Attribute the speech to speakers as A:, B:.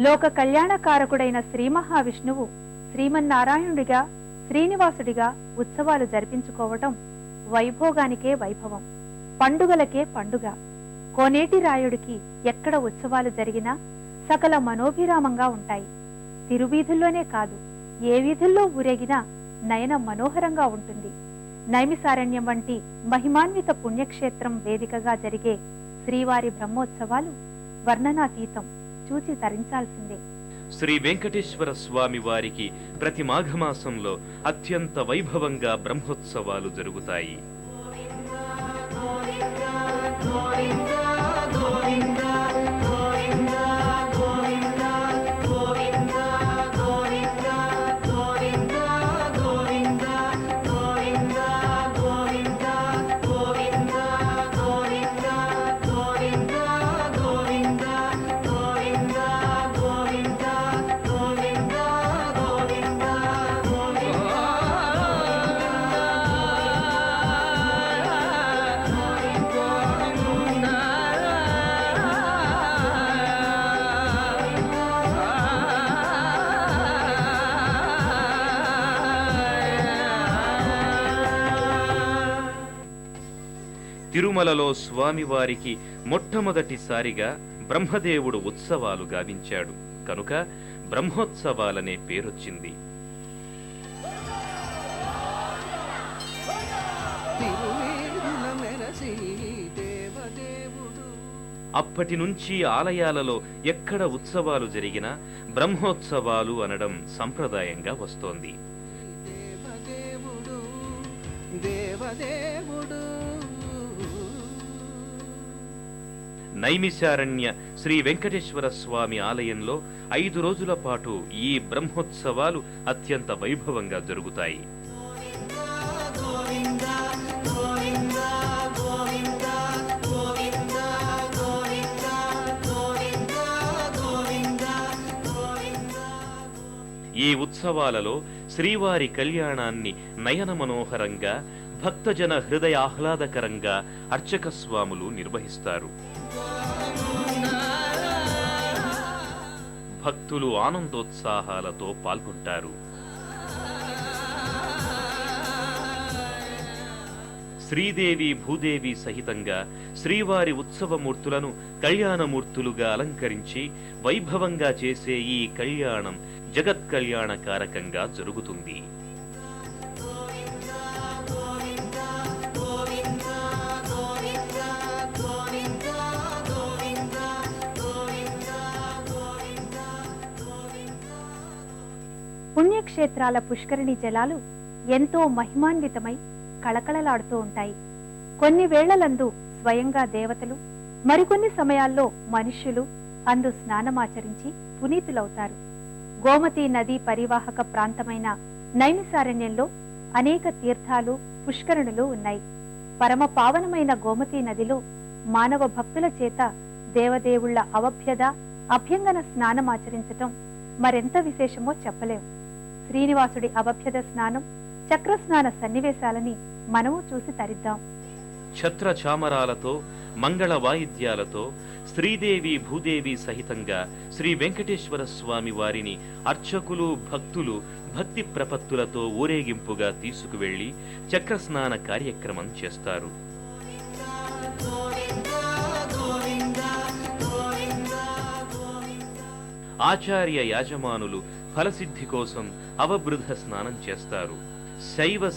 A: లోక కళ్యాణకారకుడైన శ్రీ మహావిష్ణువు శ్రీమన్నారాయణుడిగా శ్రీనివాసుడిగా ఉత్సవాలు జరిపించుకోవటం వైభోగానికే వైభవం పండుగలకే పండుగ. కోనేటి రాయుడికి ఎక్కడ ఉత్సవాలు జరిగినా సకల మనోభిరామంగా ఉంటాయి. తిరువీధుల్లోనే కాదు ఏ వీధుల్లో ఊరేగినా నయన మనోహరంగా ఉంటుంది. నైమిసారణ్యం వంటి మహిమాన్విత పుణ్యక్షేత్రం వేదికగా జరిగే శ్రీవారి బ్రహ్మోత్సవాలు వర్ణనాతీతం. చూచి తరించాల్సిందే.
B: శ్రీ వెంకటేశ్వర స్వామి వారికి ప్రతి మాఘమాసంలో అత్యంత వైభవంగా బ్రహ్మోత్సవాలు జరుగుతాయి. తిరుమలలో స్వామివారికి మొట్టమొదటిసారిగా బ్రహ్మదేవుడు ఉత్సవాలు గావించాడు. కనుక బ్రహ్మోత్సవాలనే పేరొచ్చింది. అప్పటి నుంచి ఆలయాలలో ఎక్కడ ఉత్సవాలు జరిగినా బ్రహ్మోత్సవాలు అనడం సంప్రదాయంగా వస్తోంది.
C: దేవదేవుడు దేవదేవుడు.
B: నైమిశారణ్య శ్రీ వెంకటేశ్వర స్వామి ఆలయంలో ఐదు రోజుల పాటు ఈ బ్రహ్మోత్సవాలు అత్యంత వైభవంగా జరుగుతాయి. ఈ ఉత్సవాలలో శ్రీవారి కళ్యాణాన్ని నయన మనోహరంగా భక్తజన హృదయ ఆహ్లాదకరంగా అర్చక స్వాములు నిర్వహిస్తారు. భక్తులు ఆనందోత్సాహాలతో పాల్గొంటారు. శ్రీదేవి భూదేవి సహితంగా శ్రీవారి ఉత్సవమూర్తులను కళ్యాణమూర్తులుగా అలంకరించి వైభవంగా చేసే ఈ కళ్యాణం జగత్ కళ్యాణ కారకంగా జరుగుతుంది.
A: పుణ్యక్షేత్రాల పుష్కరిణి జలాలు ఎంతో మహిమాన్వితమై కళకళలాడుతూ ఉంటాయి. కొన్ని వేళలందు స్వయంగా దేవతలు మరికొన్ని సమయాల్లో మనుష్యులు అందు స్నానమాచరించి పునీతులవుతారు. గోమతి నదీ పరివాహక ప్రాంతమైన నైమిసారణ్యంలో అనేక తీర్థాలు పుష్కరుణులు ఉన్నాయి. పరమ పావనమైన గోమతి నదిలో మానవ భక్తుల చేత దేవదేవుళ్ళ అవభ్యద అభ్యంగన స్నానమాచరించటం మరెంత విశేషమో చెప్పలేం. శ్రీనివాసుడి అభ్యద స్నానం చక్ర స్నాన సన్నివేశాలని మనము చూసి తరిద్దాం.
B: ఛత్ర చామరాలతో మంగళ వాయిద్యాలతో శ్రీదేవి భూదేవి సహితంగా శ్రీ వెంకటేశ్వర స్వామి వారిని అర్చకులు భక్తులు భక్తి ప్రపత్తులతో ఊరేగింపుగా తీసుకువెళ్ళి చక్రస్నాన కార్యక్రమం చేస్తారు. ఆచార్య యాజమానులు ఫలసిద్ధి కోసం అవబృధ స్నానం చేస్తారు. శైవ